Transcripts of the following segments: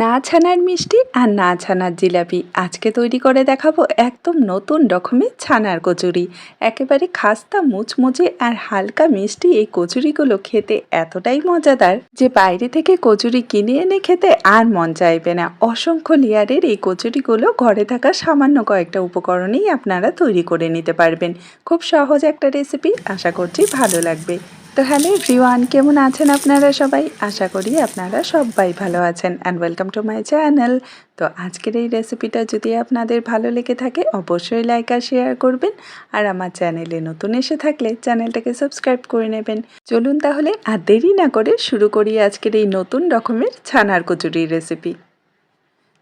না ছানার মিষ্টি আর না ছানার জিলাপি। আজকে তৈরি করে দেখাবো একদম নতুন রকমের ছানার কচুরি। একেবারে খাস্তা, মুচমুচে আর হালকা মিষ্টি এই কচুরিগুলো খেতে এতটাই মজাদার যে বাইরে থেকে কচুরি কিনে এনে খেতে আর মন চাইবে না। অসংখ্য লেয়ারের এই কচুরিগুলো ঘরে থাকা সামান্য কয়েকটা উপকরণেই আপনারা তৈরি করে নিতে পারবেন। খুব সহজ একটা রেসিপি, আশা করছি ভালো লাগবে। তো হ্যালো এভরিওয়ান, কেমন আছেন আপনারা সবাই? আশা করি আপনারা সবাই ভালো আছেন and welcome to my channel তো আজকের এই রেসিপিটা যদি আপনাদের ভালো লেগে থাকে, অবশ্যই লাইক আর শেয়ার করবেন। আর আমার চ্যানেলে নতুন এসে থাকলে চ্যানেলটাকে সাবস্ক্রাইব করে নেবেন। চলুন তাহলে আর দেরি না করে শুরু করি আজকের এই নতুন রকমের ছানার কচুরির রেসিপি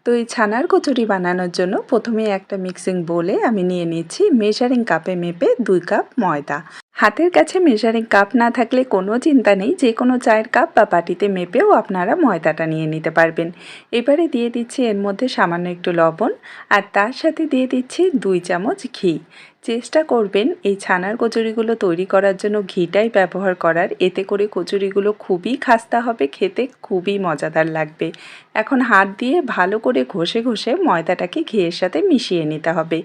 তো এই ছানার কচুরি বানানোর জন্য প্রথমে একটা মিক্সিং বোলে আমি নিয়ে নিচ্ছি মেজারিং কাপে মেপে দুই কাপ ময়দা। হাতের কাছে মেজারিং কাপ না থাকলে কোনো চিন্তা নেই, যে কোনো চায়ের কাপ বা বাটিতে মেপেও আপনারা ময়দাটা নিয়ে নিতে পারবেন। এবারে দিয়ে দিচ্ছি এর মধ্যে সামান্য একটু লবণ আর তার সাথে দিয়ে দিচ্ছি দুই চামচ ঘি। চেষ্টা করবেন এই ছানার কচুরিগুলো তৈরি করার জন্য ঘিটাই ব্যবহার করার। এতে করে কচুরিগুলো খুবই খাস্তা হবে, খেতে খুবই মজাদার লাগবে। এখন হাত দিয়ে ভালো করে ঘষে ঘষে ময়দাটাকে ঘিয়ের সাথে মিশিয়ে নিতে হবে।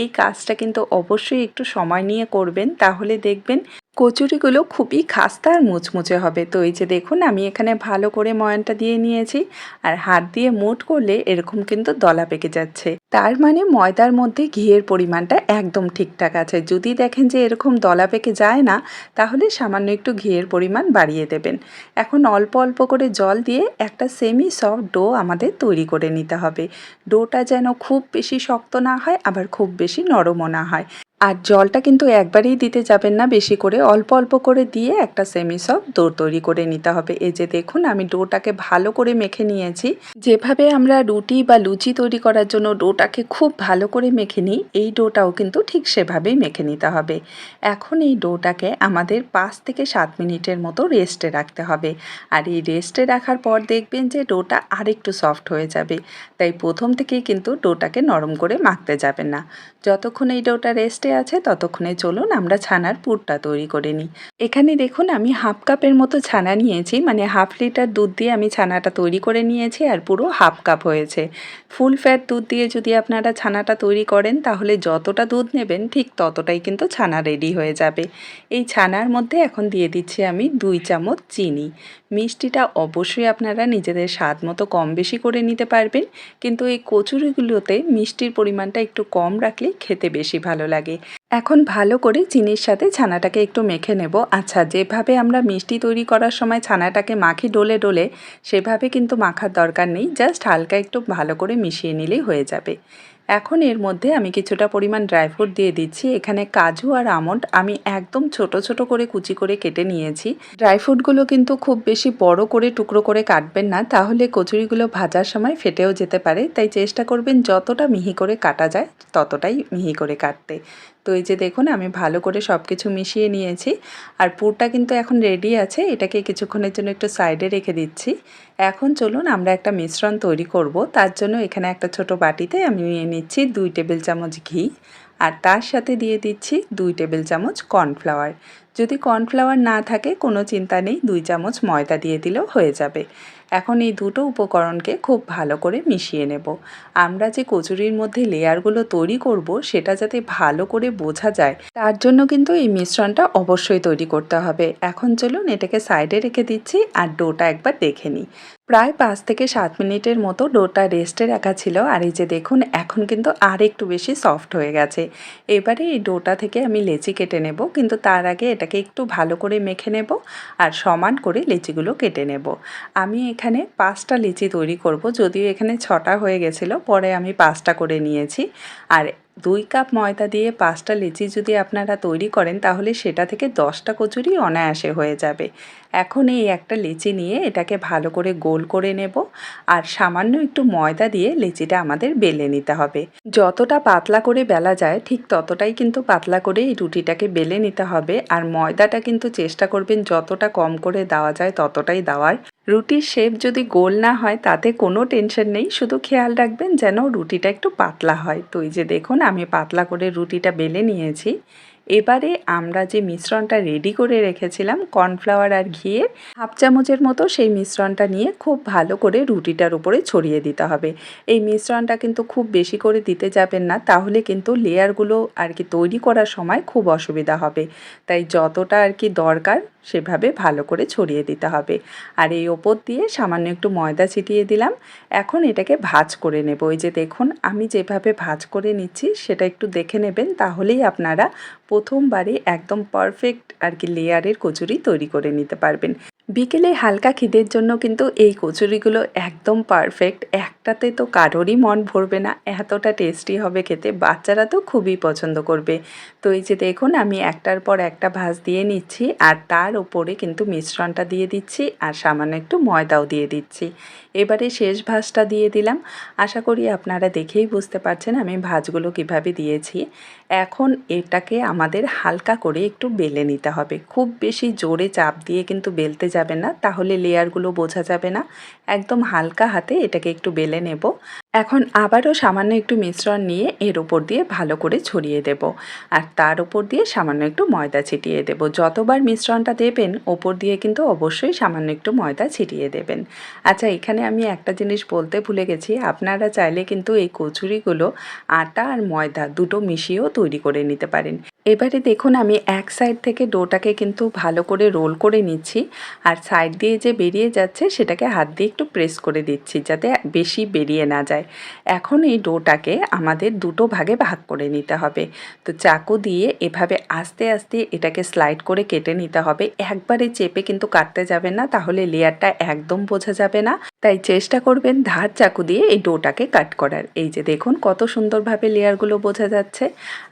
এই কাজটা কিন্তু অবশ্যই একটু সময় নিয়ে করবেন, তাহলে দেখবেন কচুরিগুলো খুবই খাস্তা আর মুচমুচে হবে। তো এই যে দেখুন, আমি এখানে ভালো করে ময়ানটা দিয়ে নিয়েছি আর হাত দিয়ে মুট করলে এরকম কিন্তু দলা পেকে যাচ্ছে। তার মানে ময়দার মধ্যে ঘিয়ের পরিমাণটা একদম ঠিকঠাক আছে। যদি দেখেন যে এরকম দলা পেকে যায় না, তাহলে সামান্য একটু ঘিয়ের পরিমাণ বাড়িয়ে দেবেন। এখন অল্প অল্প করে জল দিয়ে একটা সেমি সফট ডো আমাদের তৈরি করে নিতে হবে। ডোটা যেন খুব বেশি শক্ত না হয়, আবার খুব বেশি নরমও না হয়। আর জলটা কিন্তু একবারেই দিতে যাবেন না, বেশি করে অল্প অল্প করে দিয়ে একটা সেমি সফট ডো তৈরি করে নিতে হবে। এই যে দেখুন, আমি ডোটাকে ভালো করে মেখে নিয়েছি। যেভাবে আমরা রুটি বা লুচি তৈরি করার জন্য ডোটাকে খুব ভালো করে মেখে নিই, এই ডোটাও কিন্তু ঠিক সেভাবেই মেখে নিতে হবে। এখন এই ডোটাকে আমাদের পাঁচ থেকে সাত মিনিটের মতো রেস্টে রাখতে হবে। আর এই রেস্টে রাখার পর দেখবেন যে ডোটা আরেকটু সফট হয়ে যাবে। তাই প্রথম থেকেই কিন্তু ডোটাকে নরম করে মাখতে যাবেন না। যতক্ষণ এই ডোটা রেস্টে আছে, ততক্ষণে চলুন আমরা ছানার পুরটা তৈরি করে নিই। এখানে দেখুন আমি হাফ কাপের মতো ছানা নিয়েছি মানে হাফ লিটার দুধ দিয়ে আমি ছানাটা তৈরি করে নিয়েছি আর পুরো হাফ কাপ হয়েছে। ফুল ফ্যাট দুধ দিয়ে যদি আপনারা ছানাটা তৈরি করেন, তাহলে যতটা দুধ নেবেন, ঠিক ততটাই কিন্তু ছানা রেডি হয়ে যাবে। এই ছানার মধ্যে এখন দিয়ে দিচ্ছি আমি দুই চামচ চিনি। মিষ্টিটা অবশ্যই আপনারা নিজেদের স্বাদ মতো কম বেশি করে নিতে পারবেন। কিন্তু এই কচুরিগুলোতে মিষ্টির পরিমাণটা একটু কম রাখলে খেতে বেশি ভালো লাগে। এখন ভালো করে চিনির সাথে ছানাটাকে একটু মেখে নেব। আচ্ছা যেভাবে আমরা মিষ্টি তৈরি করার সময় ছানাটাকে মাখি ডোলে ডোলে, সেভাবে কিন্তু মাখার দরকার নেই। জাস্ট হালকা একটু ভালো করে মিশিয়ে নিলেই হয়ে যাবে। এখন এর মধ্যে আমি কিছুটা পরিমাণ ড্রাই ফ্রুট দিয়ে দিচ্ছি। এখানে কাজু আর আমন্ড আমি একদম ছোট ছোট করে কুচি করে কেটে নিয়েছি। ড্রাই ফ্রুটগুলো কিন্তু খুব বেশি বড় করে, টুকরো করে কাটবেন না। তাহলে কচুরিগুলো ভাজার সময় ফেটেও যেতে পারে। তাই চেষ্টা করবেন যতটা মিহি করে কাটা যায়, ততটাই মিহি করে কাটতে। তো এই যে দেখুন, আমি ভালো করে সব কিছু মিশিয়ে নিয়েছি। আর পুরটা কিন্তু এখন রেডি আছে, এটাকে কিছুক্ষণের জন্য একটু সাইডে রেখে দিচ্ছি। এখন চলুন আমরা একটা মিশ্রণ তৈরি করব। তার জন্য এখানে একটা ছোট বাটিতে আমি নিয়ে নিচ্ছি দুই টেবিল চামচ ঘি। আর তার সাথে দিয়ে দিচ্ছি দুই টেবিল চামচ কর্নফ্লাওয়ার যদি কর্নফ্লাওয়ার না থাকে, কোনো চিন্তা নেই, দুই চামচ ময়দা দিয়ে দিলেও হয়ে যাবে। এখন এই দুটো উপকরণকে খুব ভালো করে মিশিয়ে নেব। আমরা যে কচুরির মধ্যে লেয়ারগুলো তৈরি করব, সেটা যাতে ভালো করে বোঝা যায়, তার জন্য কিন্তু এই মিশ্রণটা অবশ্যই তৈরি করতে হবে। এখন চলুন এটাকে সাইডে রেখে দিচ্ছি আর ডোটা একবার দেখে নিই। প্রায় পাঁচ থেকে সাত মিনিটের মতো ডোটা রেস্টে রাখা ছিল আর এই যে দেখুন, এখন কিন্তু আর একটু বেশি সফট হয়ে গেছে। এবারে এই ডোটা থেকে আমি লেচি কেটে নেব, কিন্তু তার আগে এটাকে একটু ভালো করে মেখে নেব আর সমান করে লিচিগুলো কেটে নেব। আমি এখানে পাঁচটা লিচি তৈরি করব, যদিও এখানে ছটা হয়ে গেছিল, পরে আমি পাঁচটা করে নিয়েছি। আর দুই কাপ ময়দা দিয়ে পাঁচটা লিচি যদি আপনারা তৈরি করেন, তাহলে সেটা থেকে দশটা কচুরি অনায়াসে হয়ে যাবে। এখন এই একটা লিচি নিয়ে এটাকে ভালো করে গোল করে নেব আর সামান্য একটু ময়দা দিয়ে লিচিটা আমাদের বেলে নিতে হবে। যতটা পাতলা করে বেলা যায়, ঠিক ততটাই কিন্তু পাতলা করে এই রুটিটাকে বেলে নিতে হবে। আর ময়দাটা কিন্তু চেষ্টা করবেন যতটা কম করে দেওয়া যায় ততটাই দেওয়ার। রুটির শেপ যদি গোল না হয়, তাতে কোনো টেনশন নেই। শুধু খেয়াল রাখবেন যেন রুটিটা একটু পাতলা হয়। তো এই যে দেখুন, আমি পাতলা করে রুটিটা বেলে নিয়েছি। এবারে আমরা যে মিশ্রণটা রেডি করে রেখেছিলাম কর্নফ্লাওয়ার আর ঘিয়ের, হাফ চামচের মতো সেই মিশ্রণটা নিয়ে খুব ভালো করে রুটিটার উপরে ছড়িয়ে দিতে হবে। এই মিশ্রণটা কিন্তু খুব বেশি করে দিতে যাবেন না, তাহলে কিন্তু লেয়ারগুলো আর কি তৈরি করার সময় খুব অসুবিধা হবে। তাই যতটা আর কি দরকার সেভাবে ভালো করে ছড়িয়ে দিতে হবে। আর এই ওপর দিয়ে সামান্য একটু ময়দা ছিটিয়ে দিলাম। এখন এটাকে ভাজ করে নেব। ওই যে দেখুন, আমি যেভাবে ভাজ করে নিচ্ছি সেটা একটু দেখে নেবেন, তাহলেই আপনারা প্রথমবারে একদম পারফেক্ট আর কি লেয়ারের কচুরি তৈরি করে নিতে পারবেন। বিকেলে হালকা খিদের জন্য কিন্তু এই কচুরিগুলো একদম পারফেক্ট একটাতে তো কারোরই মন ভরবে না, এতটা টেস্টি হবে খেতে, বাচ্চারা তো খুবই পছন্দ করবে। তো এই যে দেখুন, আমি একটার পর একটা ভাজ দিয়ে নিচ্ছি, আর তার উপরে কিন্তু মিশ্রণটা দিয়ে দিচ্ছি, আর সামান্য একটু ময়দাও দিয়ে দিচ্ছি। এবারে শেষ ভাজটা দিয়ে দিলাম। আশা করি আপনারা দেখেই বুঝতে পারছেন আমি ভাজগুলো কীভাবে দিয়েছি। এখন এটাকে আমাদের হালকা করে একটু বেলে নিতে হবে। খুব বেশি জোরে চাপ দিয়ে কিন্তু বেলতে যাবে না, তাহলে লেয়ারগুলো বোঝা যাবে না। একদম হালকা হাতে এটাকে একটু বেলে নেব। এখন আবারও সামান্য একটু মিশ্রণ নিয়ে এর ওপর দিয়ে ভালো করে ছড়িয়ে দেব। আর তার উপর দিয়ে সামান্য একটু ময়দা ছিটিয়ে দেব। যতবার মিশ্রণটা দেবেন, ওপর দিয়ে কিন্তু অবশ্যই সামান্য একটু ময়দা ছিটিয়ে দেবেন। আচ্ছা এখানে আমি একটা জিনিস বলতে ভুলে গেছি। আপনারা চাইলে কিন্তু এই কচুরিগুলো, আটা আর ময়দা দুটো মিশিয়েও তৈরি করে নিতে পারেন। এবারে দেখুন, আমি এক সাইড থেকে ডোটাকে কিন্তু ভালো করে রোল করে নিচ্ছি। আর সাইড দিয়ে যে বেরিয়ে যাচ্ছে, সেটাকে হাত দিয়ে একটু প্রেস করে দিচ্ছি, যাতে বেশি বেরিয়ে না যায়। এখন এই ডোটাকে আমাদের দুটো ভাগে ভাগ করে নিতে হবে। তো চাকু দিয়ে এভাবে আস্তে আস্তে এটাকে স্লাইড করে কেটে নিতে হবে। একবারে চেপে কিন্তু কাটতে যাবে না, তাহলে লেয়ারটা একদম বোঝা যাবে না। তাই চেষ্টা করবেন ধার চাকু দিয়ে এই ডোটাকে কাট করার। এই যে দেখুন, কত সুন্দরভাবে লেয়ারগুলো বোঝা যাচ্ছে।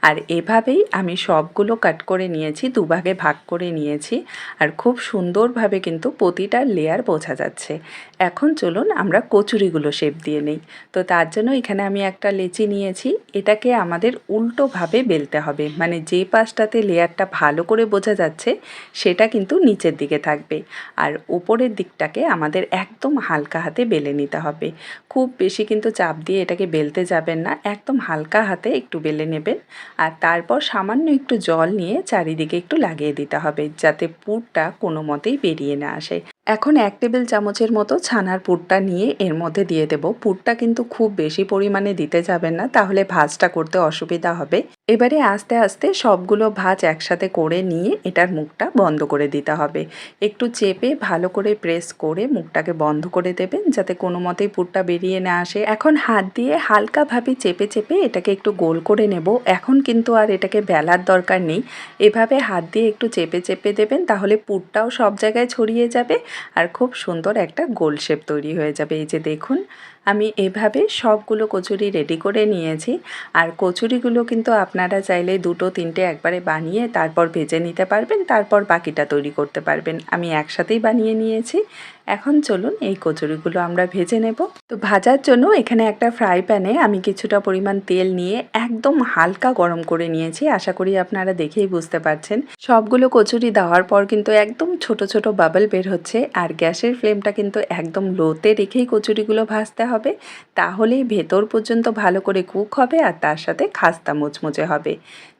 আর এভাবেই আমি সবগুলো কাট করে নিয়েছি, দুভাগে ভাগ করে নিয়েছি। আর খুব সুন্দরভাবে কিন্তু প্রতিটা লেয়ার বোঝা যাচ্ছে। এখন চলুন আমরা কচুরিগুলো শেপ দিয়ে নেই। তো তার জন্য এখানে আমি একটা লেচি নিয়েছি। এটাকে আমাদের উল্টোভাবে বেলতে হবে। মানে যে পাশটাতে লেয়ারটা ভালো করে বোঝা যাচ্ছে, সেটা কিন্তু নিচের দিকে থাকবে। আর উপরের দিকটাকে আমাদের একদম হালকা হাতে বেলে নিতে হবে। খুব বেশি কিন্তু চাপ দিয়ে এটাকে বেলতে যাবেন না। একদম হালকা হাতে একটু বেলে নেবেন। আর তারপর সামান্য একটু জল নিয়ে চারিদিকে একটু লাগিয়ে দিতে হবে, যাতে পুরটা কোনো মতেই বেরিয়ে না আসে। এখন এক টেবিল চামচের মতো ছানার পুরটা নিয়ে এর মধ্যে দিয়ে দেব। পুরটা কিন্তু খুব বেশি পরিমাণে দিতে যাবেন না, তাহলে ভাজটা করতে অসুবিধা হবে। এবারে আস্তে আস্তে সবগুলো ভাজ একসাথে করে নিয়ে এটার মুখটা বন্ধ করে দিতে হবে। একটু চেপে ভালো করে প্রেস করে মুখটাকে বন্ধ করে দেবেন, যাতে কোনো মতেই পুরটা বেরিয়ে না আসে। এখন হাত দিয়ে হালকাভাবে চেপে চেপে এটাকে একটু গোল করে নেব। এখন কিন্তু আর এটাকে বেলার দরকার নেই। এভাবে হাত দিয়ে একটু চেপে চেপে দেবেন, তাহলে পুরটাও সব জায়গায় ছড়িয়ে যাবে। আর খুব সুন্দর একটা গোল শেপ তৈরি হয়ে যাবে। এই যে দেখুন আমি এভাবে সবগুলো কচুরি রেডি করে নিয়েছি। আর কচুরিগুলো কিন্তু আপনারা চাইলে দুটো, তিনটে একবারে বানিয়ে তারপর ভেজে নিতে পারবেন, তারপর বাকিটা তৈরি করতে পারবেন। আমি একসাথেই বানিয়ে নিয়েছি। এখন চলুন এই কচুরিগুলো আমরা ভেজে নেব। তো ভাজার জন্য এখানে একটা ফ্রাই প্যানে আমি কিছুটা পরিমাণ তেল নিয়ে একদম হালকা গরম করে নিয়েছি। আশা করি আপনারা দেখেই বুঝতে পারছেন। সবগুলো কচুরি দেওয়ার পর কিন্তু একদম ছোট ছোট বাবল বের হচ্ছে। আর গ্যাসের ফ্লেমটা কিন্তু একদম লোতে রেখেই কচুরিগুলো ভাজতে হবে তাহলেই ভেতর পর্যন্ত ভালো করে কুক হবে আর তার সাথে খাস্তা মুচমুচে হবে।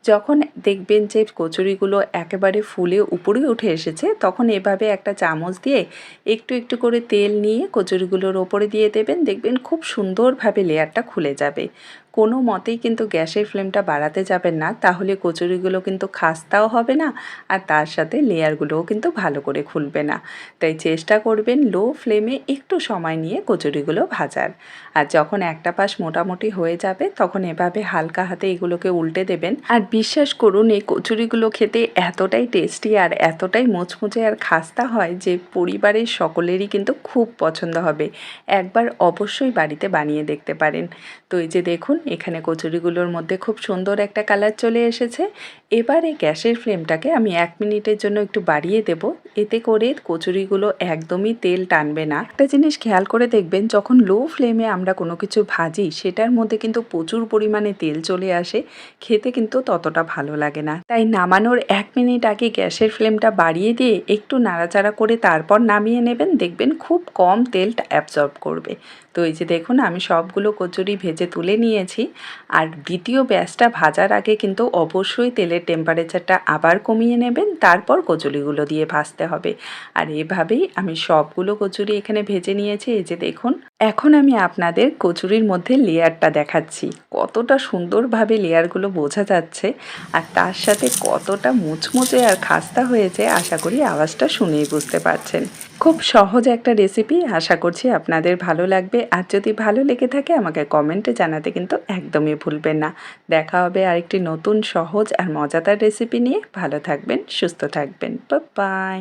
যখন দেখবেন যে কচুরিগুলো একেবারে ফুলে উপরে উঠে এসেছে, তখন এভাবে একটা চামচ দিয়ে একটু একটু করে তেল নিয়ে কচুরিগুলোর ওপরে দিয়ে দেবেন। দেখবেন খুব সুন্দরভাবে লেয়ারটা খুলে যাবে। কোনো মতেই কিন্তু গ্যাসের ফ্লেমটা বাড়াতে যাবেন না, তাহলে কচুরিগুলো কিন্তু খাস্তাও হবে না, আর তার সাথে লেয়ারগুলোও কিন্তু ভালো করে খুলবে না। তাই চেষ্টা করবেন লো ফ্লেমে একটু সময় নিয়ে কচুরিগুলো ভাজার। আর যখন একটা পাশ মোটামুটি হয়ে যাবে, তখন এভাবে হালকা হাতে এগুলোকে উল্টে দেবেন। আর বিশ্বাস করুন, এই কচুরিগুলো খেতে এতটাই টেস্টি আর এতটাই মোচমুচে আর খাস্তা হয় যে পরিবারের সকলেরই কিন্তু খুব পছন্দ হবে। একবার অবশ্যই বাড়িতে বানিয়ে দেখতে পারেন। তো এই যে দেখুন, এখানে কচুরিগুলোর মধ্যে খুব সুন্দর একটা কালার চলে এসেছে। এবারে গ্যাসের ফ্লেমটাকে আমি এক মিনিটের জন্য একটু বাড়িয়ে দেব। এতে করে কচুরিগুলো একদমই তেল টানবে না। একটা জিনিস খেয়াল করে দেখবেন, যখন লো ফ্লেমে আমরা কোনো কিছু ভাজি, সেটার মধ্যে কিন্তু প্রচুর পরিমাণে তেল চলে আসে। খেতে কিন্তু ততটা ভালো লাগে না। তাই নামানোর এক মিনিট আগে গ্যাসের ফ্লেমটা বাড়িয়ে দিয়ে একটু নাড়াচাড়া করে তারপর নামিয়ে নেবেন। দেখবেন খুব কম তেলটা অ্যাবজর্ব করবে। তো এই যে দেখুন, আমি সবগুলো কচুরি ভেজে তুলে নিয়েছি। আর দ্বিতীয় ব্যাচটা ভাজার আগে কিন্তু অবশ্যই তেলের টেম্পারেচারটা আবার কমিয়ে নেবেন, তারপর কচুরিগুলো দিয়ে ভাজতে হবে। আর এভাবেই আমি সবগুলো কচুরি এখানে ভেজে নিয়েছি। এই যে দেখুন, এখন আমি আপনাদের কচুরির মধ্যে লেয়ারটা দেখাচ্ছি। কতটা সুন্দরভাবে লেয়ারগুলো বোঝা যাচ্ছে আর তার সাথে কতটা মুচমুচে আর খাস্তা হয়েছে, আশা করি আওয়াজটা শুনেই বুঝতে পারছেন। খুব সহজ একটা রেসিপি আশা করছি আপনাদের ভালো লাগবে। আর যদি ভালো লেগে থাকে আমাকে কমেন্টে জানাতে কিন্তু একদমই ভুলবেন না। দেখা হবে আরেকটি নতুন সহজ আর মজাদার রেসিপি নিয়ে। ভালো থাকবেন, সুস্থ থাকবেন। বাই